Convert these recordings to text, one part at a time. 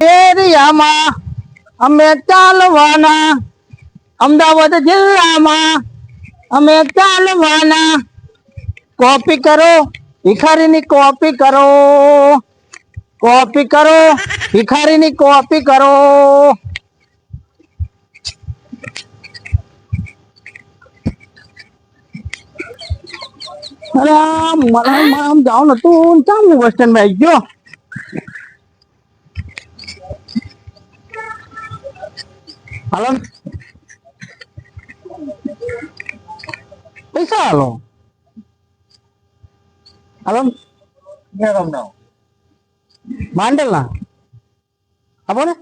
એરિયામાં અમે ચાલવાના. અમદાવાદ જિલ્લામાં અમે ચાલવાના. કોપી કરો, ભિખારીની કોપી કરો. કોપી કરો, ભિખારીની કોપી કરો. અરે મને આમ જાવ નતું ચામ બસ સ્ટેન્ડમાં આવી ગયો હાલો ને. પૈસા હાલો હાલો ને. માંડલ ના આપો ને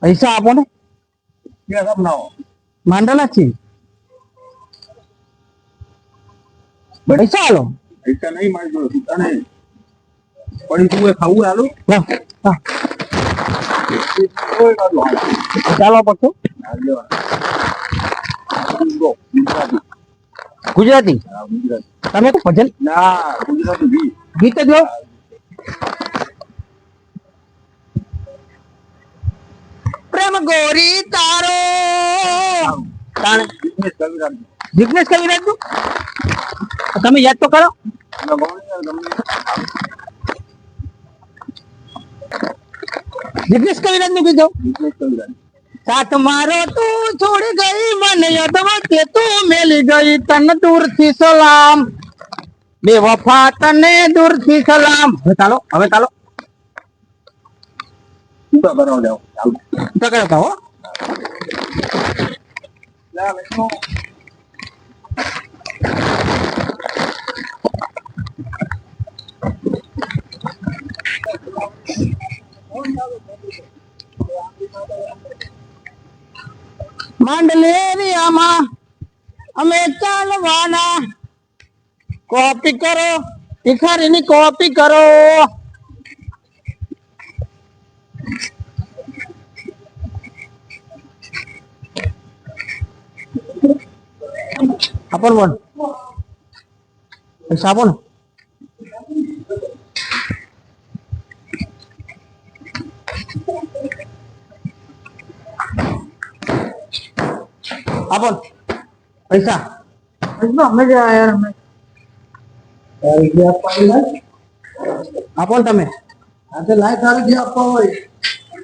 પૈસા આપો ને માંડલા છે પૈસા હાલો પૈસા નહીં મારી જોડે છૂટા નહીં તું એ ખાવું હાલું. ચાલો પડતો ગુજરાતી. તમે તો ભજન ના ગુજરાતી ગીત જ પ્રેમ ગોરી તારો. જિગ્નેશ કવિરાજનું તમે યાદ તો કરો તમે ગમે ત્યારે તમને જિગ્નેશ કવિરાજનું કીધું બિઝનેસ ચાલુ રાખજો. સાથ મારો તું છોડી ગઈ મને યાદમાં તે તું મેલી ગઈ તન દૂરથી સલામ બે વફા તને દૂરથી સલામ હવે ચાલો હવે ચાલો છૂટા કરાવો જાઓ. ચાલો. તો કરતા હો અમે ચાલવાના. કોપી કરો. ભિખારીની કોપી કરો. આપણ બોલ પૈસા આપો ને આપો ને. પૈસા? મજા યાર અમે. આપો ને તમે. આજે લાઈટ આવી ગયા આપવા હોય.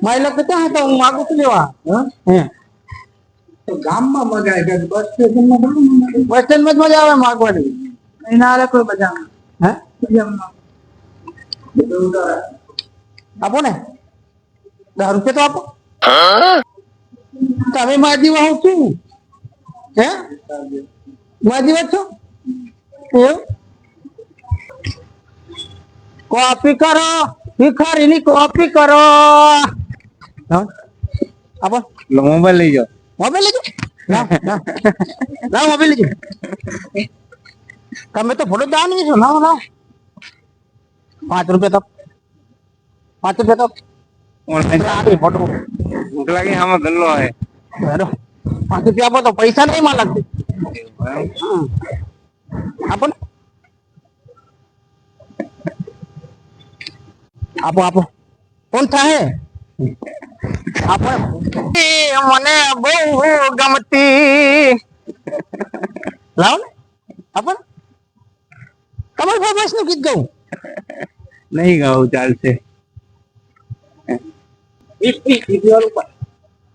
મારી લોકો ક્યાં હતા હું માગું છું લેવા. હે? તો ગામમાં મગાય કે બસ સ્ટેશનમાં બસ સ્ટેન્ડ જ મજા આવે માગવાની. એના હારે કોઈ બજારમાં હે. આપો ને. દસ રૂપિયા તો આપો. તમે માજી હું છું. હે? છો? એવું? કોપી કરો ભિખારીની કોપી કરો. આપો. મોબાઈલ લઈ જાઓ. મોબાઈલ લઈ જાઓ? લાવ તમે તો ફોટો દાન છો. લાવ લાવ પાંચ રૂપિયા તો પાંચ રૂપિયા તો ફોટો ભૂખ લાગી આમાં ગલ્લો હે પાંચ રૂપિયા આપો તો પૈસા નહીં માં લાગતી હમ. આપો ને આપો આપો કોણ થાય આપો એ મને બહુ ગમતી લાવો ને આપો ને કમલ ભાઈ નું ગીત ગાઉં નહીં ગાવું ચાલશે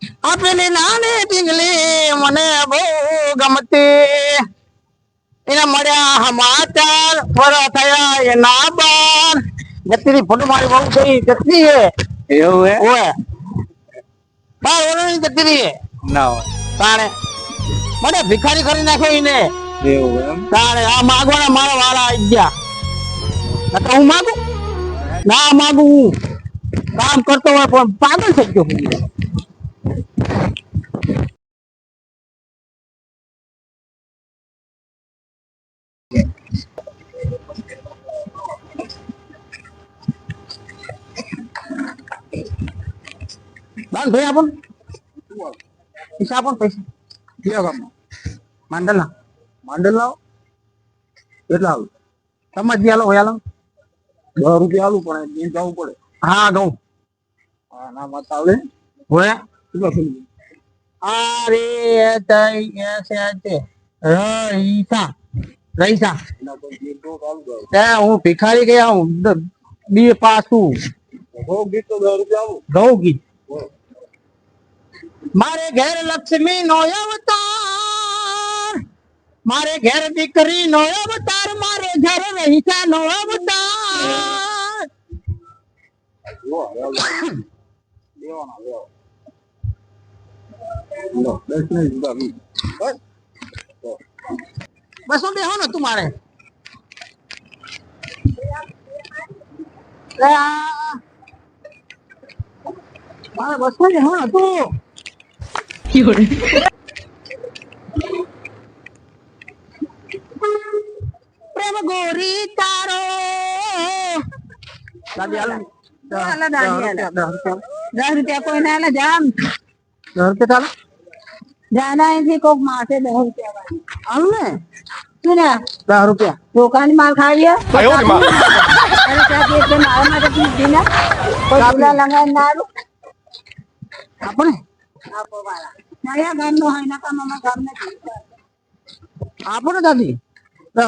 આપેલી નાની ટીંગલી મને બહુ ગમતી. એને મળ્યા સમાચાર ફરા થયા એના બાર. જતી ફોટો મારી બહુ થઈ જતી હે એવું હે? ઓય. બાર ઓરણી જતી રહી ના તાણે. મને ભિખારી કરી નાખ્યો એને. એવું એમ? તાણે આ માગવાના મારા વાળા આવી ગયા. તો હું માગું? ના માગું હું. કામ કરતો હોય પણ પાગલ થઈ ગયો ભાઈ આપો. ને. પૈસા આપો ને પૈસા. કયા ગામમાં માંડલ ના માંડલ લાવો. કેટલા આવું. સમજ ગયા હોય હાલો. દસ રૂપિયા આલું પણ બેન જવું પડે. હા ઘઉં. હા ના મત આવડે હોય? કેટલો થઈ અરે તઈ એસે તે. રઈસા રઈસા હું ભિખારી ગયા હું. બી પાછું. બહુ ગીત તો દસ રૂપિયા આવું. ઘઉં ગીત. મારે ઘેર લક્ષ્મી નો અવતાર. મારે ઘેર દીકરી નો અવતાર, મારે ઘેર રહીસા નો અવતાર. બસ બસો બેહો ને તું મારે. મારે બસો બેહો ને તું. પ્રેમ ગોરી તારો હાલો. દસ રૂપિયા કોઈ ના લે જામ દસ રૂપિયા ચાલો જાના અહીંથી કોક માસે દસ રૂપિયા વાળી. હાલો ને શું ને દસ રૂપિયા દુકાન માલ ખાવીએ અરે ત્યાં કે છે મારા માટે પીધી ને કોઈ ચૂલા ના આપણે આપો વાળા મારા ઘરનો હોય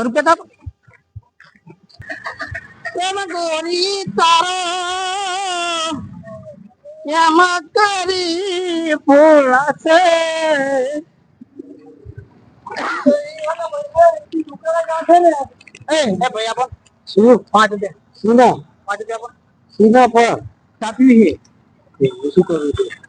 રૂપિયા આપો. ગોરી તારો, એમાં કરી ફૂલાશે છે. પાંચ રૂપિયા. પાંચ રૂપિયા આપો. સુનો પર સાપી છે. શું કરવું છું?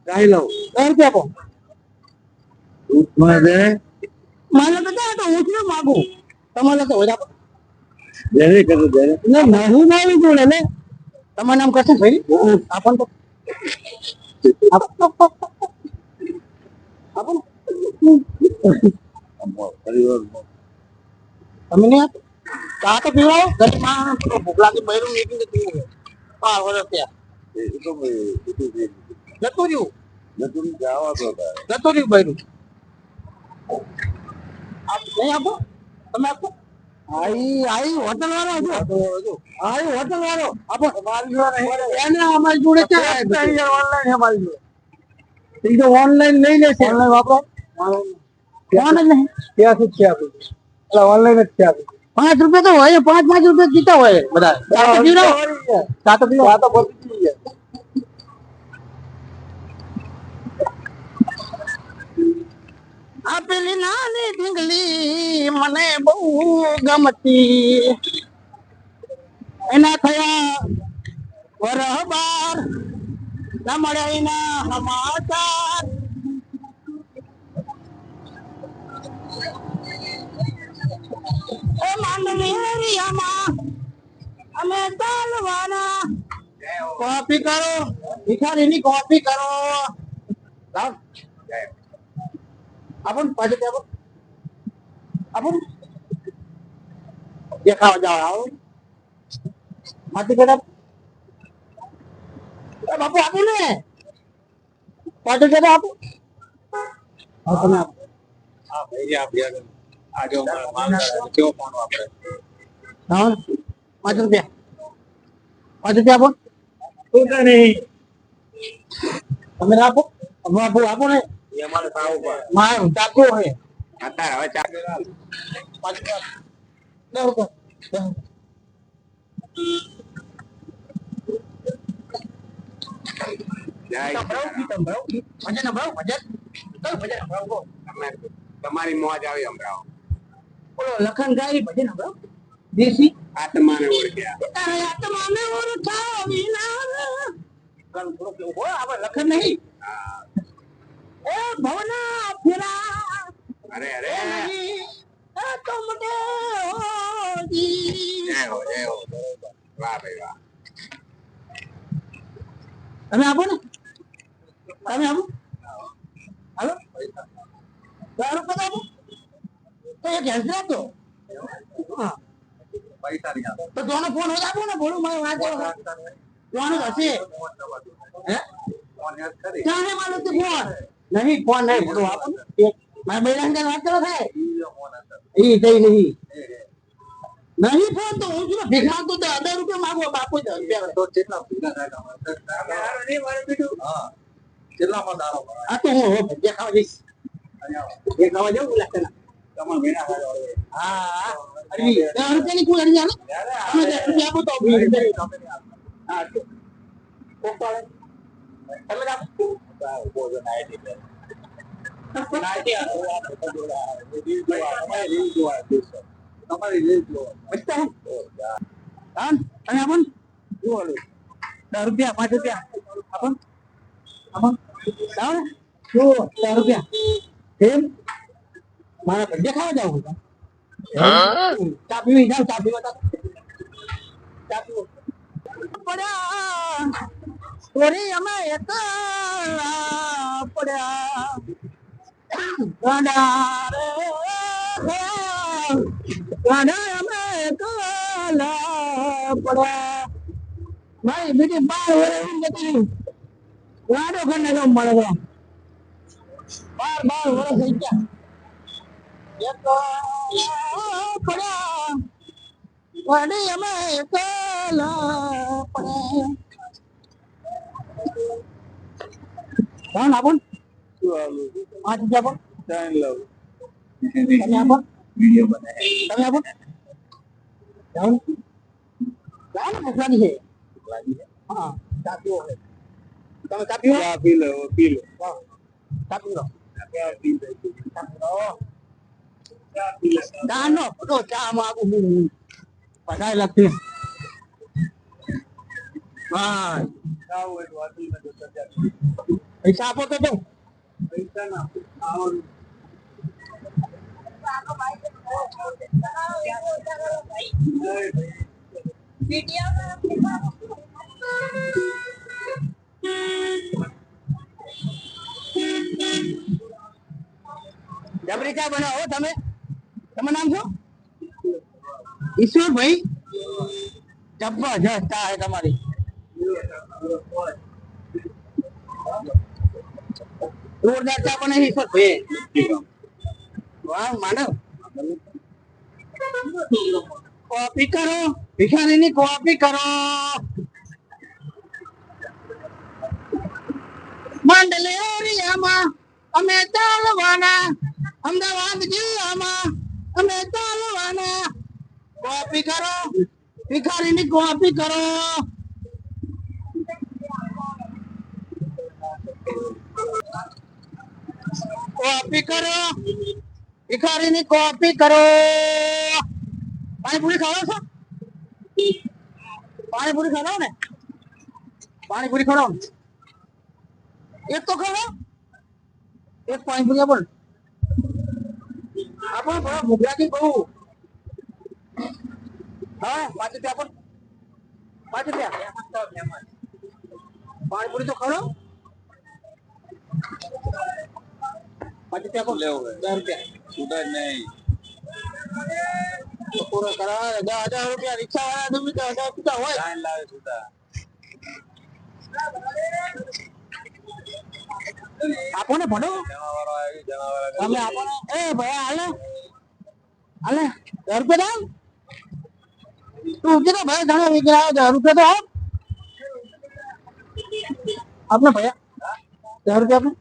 કાઈ લઉં દસ રૂપિયા આપો મને મારે તો તો ઉઠ ને માગો. તમારે તો હોય આપો. જેને કરું જેને ના હું ના આવી જોડે ને તમારું નામ કરશે ભાઈ. આપણ તો આપો આપો ને. પરિવાર તમે નહીં આપો. ચા તો પીવાઓ ઘરમાં ભૂખ લાગી બહેરું નીકળી પીવું. પાર વર્ષ ત્યાં નતું છે જતું જવા તો જતું રહ્યું બૈરું નહીં આપો? તમે આપો? આઈ આઈ હોટલ વાળો હતો આઈ હોટલ વાળો. આપો. એને અમારી જોડે ક્યાં ઓનલાઈન અમારી જોડે. એ તો ઓનલાઈન લઈ લેશે ઓનલાઈન વાપરો. ફોન જ નહીં ક્યાંથી છે આપી એટલે ઓનલાઈન જ છે આપી પાંચ રૂપિયા તો હોય પાંચ પાંચ રૂપિયા જીતા હોય બધા. સાત તો પીવડાવો. ચા તો તો પતી ગઈ આ પેલી નાની ઢીંગલી મને બહુ ગમતી એના થયા વરહ બાર ના મળ્યા સમાચાર અમે ચાલવાના કોપી કરો ભિખારીની કોપી કરો પાછળ આપો આપણ દેખાવા જાવ આવો માટી પેડા એ બાપુ આપો ને પાછળ પેડા આપો તમે આપો હા ભાઈ આપ્યા આ જો મારા કેવો ફોન વાપરે હા પાંચ રૂપિયા પાંચ રૂપિયા આપો તો નહીં તમે આપો આપો આપો ને એ અમારે ચાકુ અત્યારે હવે દસ રૂપિયા. તમારી મોજ આવી હમણાં બોલો લખન ગાય ભજન સંભળાવો. દેશી? આત્માને ઓળખ્યા. આત્માને ઓળખાવી ના. ગાનું થોડો એવું હોય, આપણે લખન નહીં. ભવના ફેરા. અરે તમે આપો ને. તમે આપો. હાલો. તારો પદ આપો. તો એક હેલ્પ આપો તો. જોનો ફોન હોય આપો ને બોલું મારે વાત જોનો હશે. હે? ફોન યાદ કરી ક્યારે માનો તે ફોન. નહીં ફોન નહીં બોલું આપો મારા બૈરાને ત્યાં વાત કરો થાય ફોન ઈ કઈ નહીં નહીં ફોન તો હું છું ભીખ માંગતો તો હજાર રૂપિયા માંગો બાપુ રૂપિયા કેટલા ભેગા થાય હા. કેટલામાં દારો આ તો હું હવે ભજીયા ખાવા જઈશ. એ ખાવા જાઉં ખાવા વાળો. હા રૂપિયાની કુલ અડી જાણો તમે દસ રૂપિયા આપો તો. હા તો તમે જ આપો. ઊભો છે નાઈટી પહેરે. નાઈટી આ ઊભો આપે તો જોડા. એ રીલ જોવા. તમારી રીલ જોવા તમારી મારા ભજીયા ખાવા જાવ ચા જાવ ચા પીવો પડ્યા ઓરી અમે એકલા પડ્યા ગાડા રે ગાડા અમે એકલા પડ્યા ભાઈ બીજી બાર વર્ષ જતી રહી ગાડો ખંડે તો મળે તો બાર બાર વર્ષ થઈ ગયા એકલા પડ્યા વડી અમે એકલા પડ્યા કોણ આપો ને? પાંચ રૂપિયા આપો ચાઇન લવ. તમે આપો વીડિયો બનાવે. તમે આપો જાઓ ને. જાઓ ને મોકલાની છે હા ચા પીવો છે તમે ચા પીવો ચા પી લો પી લો હા, ચા પી લો ચા પી લો ચા પી લો ચા પી લો ચા નો તો ચા માં આપું હું પધાય લાગતી હા ચા હોય તો વાંચી ન જતા ચા. પૈસા આપો તો દઉં પૈસા ના આવવાનું જબરી ચા બનાવો તમે તમારું નામ શું ઈશ્વરભાઈ જબરજસ્ત ચા છે તમારી જોરદાર ચા બને છે ઈશ્વરભાઈ વાહ, માનવ. કોપી અમે ચાલવાના. અમદાવાદ અમે ચાલવાના. કોપી કરો, ભિખારીની કોપી કરો. કોપી કરો. ભિખારીની કોપી કરો. પાણીપુરી ખાવા છો? પાણીપુરી ખાવા ને? પાણીપુરી ખવડાવો ને એક તો ખવડાવો એક પાણીપુરી આપણ આપણ બરાબર ભૂખલાથી બહુ. હા પાંચ રૂપિયા આપણ. પાંચ રૂપિયા પાણીપુરી તો ખવડાવો પાંચ રૂપિયા આપો લેવું હોય. દસ રૂપિયા સુધાર નહીં તો પૂરો કરાવે દસ હજાર રૂપિયા રિક્ષા વાળા દૂધ હજાર રૂપિયા હોય ચાઇન લાવે સુધાર આપો ને ભણો જમાવાળો આવી જમાવાળા તમે આપો ને એ ભાઈ હાલે હાલે દસ રૂપિયા દામ તું ઊભી રહો ભાઈ ઘણા વીક આવ્યો દસ રૂપિયા તો આપ આપને ભૈયા દસ રૂપિયા આપને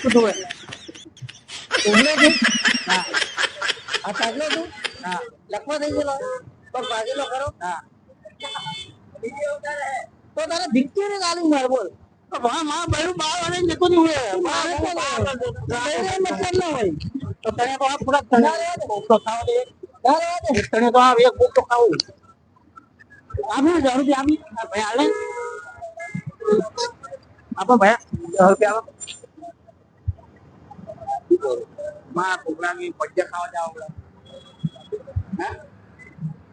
શું થયું ઉભલે છે હા. આ પાછલો તું હા લખવા થઈ ગયેલો પણ પાછલો ખરો હા તો તારે ભીખતી ને ગાલી માર બોલ વાહમાં બૈરું બાર વાળે જતો નહીં હોય મતલબ ના હોય તો તને તો આ પૂરા તને ભૂખ તો ખાવ દે તને તો આ એક બુક તો ખાવું આપણે જાણું આપી ભાઈ આપો હજાર રૂપિયા આપો માં છોકરાની પજ્જા ખાવા જાવ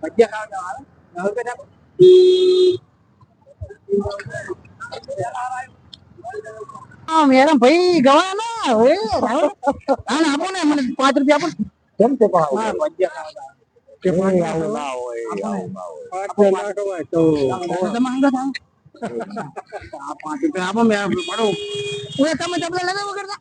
ભજીયા ખાવા જવાનું દસ રૂપિયા હા મેડમ ભાઈ ગવા ના હવે રાવણ. હા ને, આપો ને મને પાંચ રૂપિયા આપો ને. કેમ છે આ પાંચ રૂપિયા આપો મેં પડો ઓય તમે તબલા લગાવો કરતા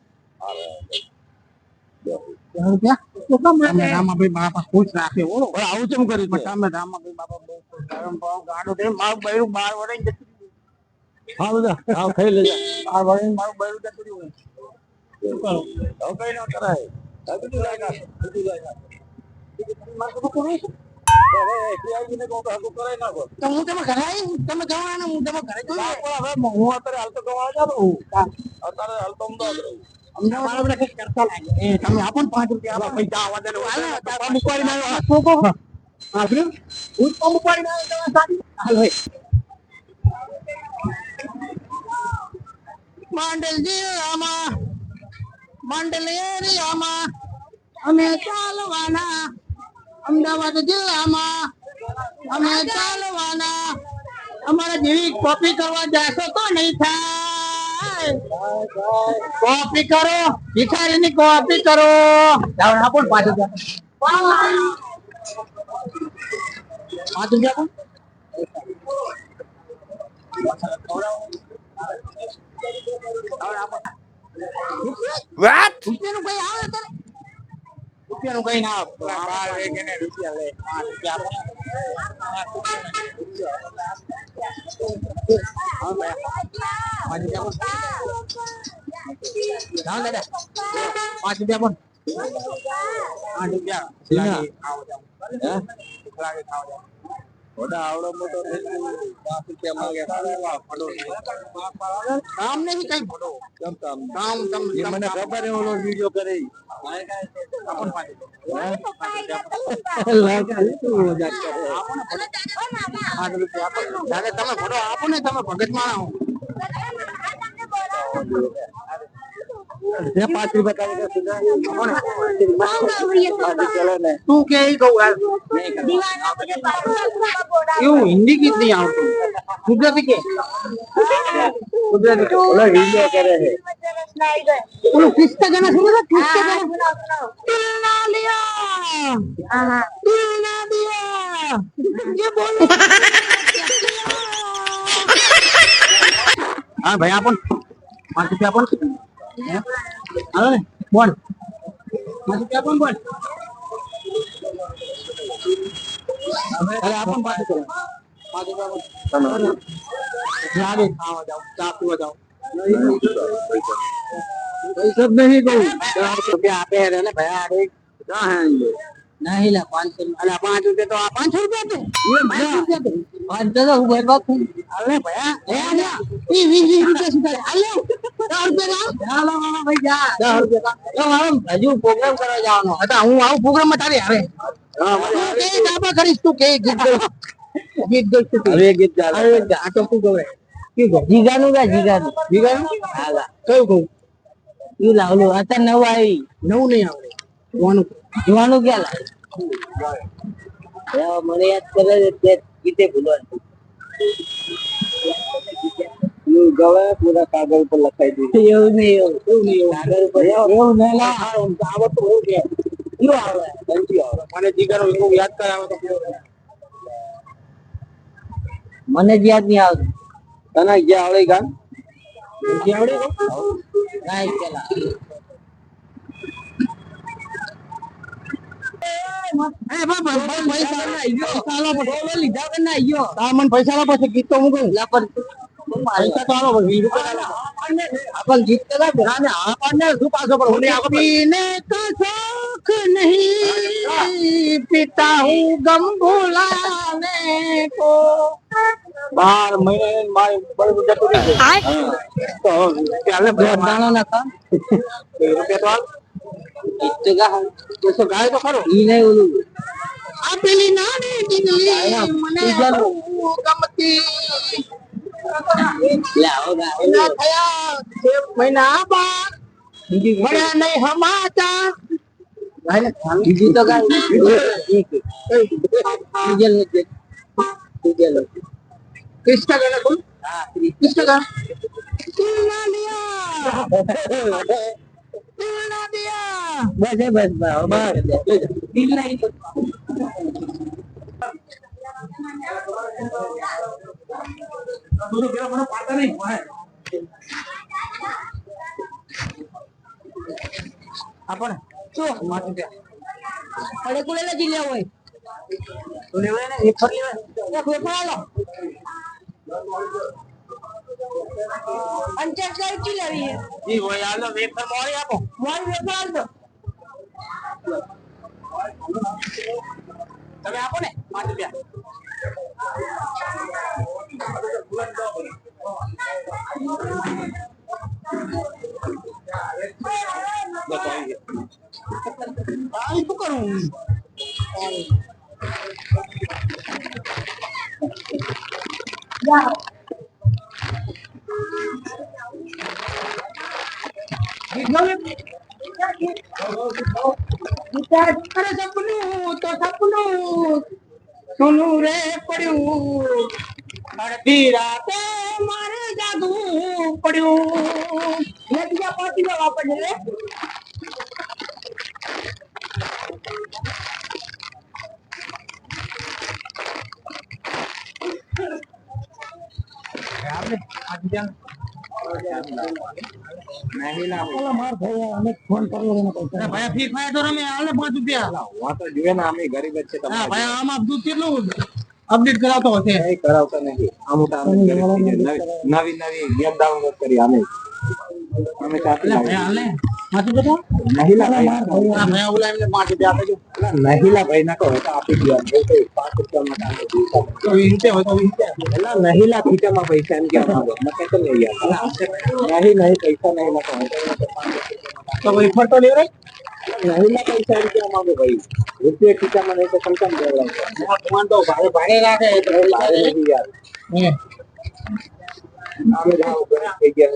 કર્યું. આમ જતું જતું તો હું તમે ઘરે તમે જવાના હું તમે ઘરે હવે હું અત્યારે હાલ તો ગવા જાઉં અત્યારે હાલ તો અમદાવાદ રહું તમે હે માંડલ એરિયામાં અમે ચાલવાના. અમદાવાદ જિલ્લામાં અમે ચાલવાના. અમારા જેવી કોપી કરવા જાશો તો નહીં થાય. કોપી કરો ભિખારીની કોપી કરો. જાઓ પણ પાછું પાંચ રૂપિયા પાંચ આપો રૂપિયાનું કઈ આવે? રૂપિયાનું કઈ ના આવે બાર વે કે રૂપિયા લે. પાંચ રૂપિયા પાંચ રૂપિયા આપો પાંચ રૂપિયા. લાગે ખાવ જાવ. લાગે ખાવા જાઓ વડા આવડો મોટો. કામ નહીં કઈ. કામ કામ? મને ખબર ઓલો વીડિયો કરે. તમે ભગત માણા यहाँ पाँच रुपए का तू क्या ही कहू क्यों? हिंदी कितनी यहाँ गुजराती के गुजराती के बोला हिंदी कह रहे हैं। बोलो किसका गाना सुनो ना किसका गाना? तुलना लिया। तुलना दिया। ये बोलो हाँ। भाई अपन पाँच रुपया अपन હાલો ને બોલ. રૂપિયા આપો ને બોલ? અરે રૂપિયા પાંચ રૂપિયા આપો ને. લાગે ખાવા જાઓ ચા પીવા જાઓ. કહું. દસ રૂપિયા આપે રે ને ભાઈ આ રે ક્યાં હે ये? નહીં લા પાંચસો અલા પાંચ રૂપિયા તો આ પાંચસો રૂપિયા તો. પાંચસો તો. હું બરબાદ થઈ અલે ભયા એ વીસ વીસ રૂપિયા સુધા આલ્યો દસ રૂપિયા લાવ. ચાલો મામા ભાઈ જા. દસ રૂપિયા લાવ. હજુ પ્રોગ્રામ કરવા જવાનો. હતા હું આવું પ્રોગ્રામમાં તારે હવે ડાબા કરીશ? તું કે ગીત ગીત ગાઈશ તું હવે ગીત ચાલે. હવે આ તો શું ગવે જીગાનું ગા જીગાનું જીગાનું હા કયું કહું? ઈ લાવલું. અત્યારે નવું આવી. નવું નહીં આવડે. જોવાનું જોવાનું ક્યાં લાવે મને યાદ કરે છે તે ગીતે ભૂલવાનું. ગવે પૂરા કાગળ પર લખાઈ દીધું એવું નહીં એવું એવું નહીં એવું કાગળ ઉપર એવું નહીં લા આવડતું એવું કે કયું આવડે નથી આવે. મને જીગર એવું યાદ કરાવે તો મને જ યાદ નહીં આવતું. તને ગયા આવડે ગાન? જે આવડે? તો કાંઈ પેલા એ બાબા પૈસા ના આયો ચાલો પૈસા પછી. ગીત તો પણ પૈસા તો આલો વીસ રૂપિયા આપણ ગીત કરા ના. આપણને શું પાછો પણ પીને તો શોખ નહીં. પીતા હું ગમ ભુલાને કો બાર મહિને મારી બળવું જતું રહ્યું. તો ચાલે દાણો ના રૂપિયા તો હાલ ગીત તો ગા તો તો ગાય તો ખરો ઈ નહીં ઓલું આ પેલી મને ગમતી ના થયા છે મહિના બાદ મળ્યા નહીં હમાતા બીજી તો કાંઈ ડીઝલ નથી. ડીઝલ નથી. ત્રીસ ટકા ને બોલ ત્રીસ ટકા બસ એ બસ બસ પાડતા નહીં આપણ શું પાંચ રૂપિયા કુલે નથી હોય તો લેવાય ને એક ફરી લેવાય આલો પંચાયત કઈ કી લેવી છે ઈ હોય હાલો વેફર મોડી આપો મારી વેપાર આલજો તમે આપો ને પાંચ રૂપિયા આ શું કરું વિચાર કરે સપનું તો સપનું સોનું રે પડ્યું અડધી રાતે મારે જાદુ પડ્યું લે બીજા પાંચ કિલો વાપરજે લે આપણે પાંચ રૂપિયા નહીં ના ઓલા માર ભાઈ અમે ફોન કર્યો એને પૈસા અરે ભાઈ ફી ફાય તો રમે હાલે પાંચ રૂપિયા હું તો જોઈએ ને અમે ગરીબ જ છે હા તમારે ભાઈ આમાં દૂધ કેટલું અપડેટ કરાવતો હશે કરાવતા નથી આમ તો અમે ગરીબ છીએ. નવી- નવી નવી ગેમ ડાઉનલોડ કરી અમે અમે સાથી એટલે ભાઈ હાલે પાંચ રૂપિયા મહિલા ભાઈ હા ભાઈ ઓલા એમને પાંચ રૂપિયા આપે છે મહિલા ભાઈ ના કહો તો આપી દો પાંચ રૂપિયામાં કામ નથી. તો વીસ રૂપિયા તો વીસ રૂપિયા ખીચામાં પૈસા એમ ક્યાં માંગો મેં તો નહીં નહીં નહીં પૈસા નહીં ના તો ભાઈ ફરતો લેવ મહિલા પૈસા એમ કેમ માંગો ભાઈ રૂપિયા ખીચામાં નહીં તો સમજામ દેવડાવજો તો ભાડે ભાડે રાખે એટલે ભાડે નથી યાર થઈ ગયા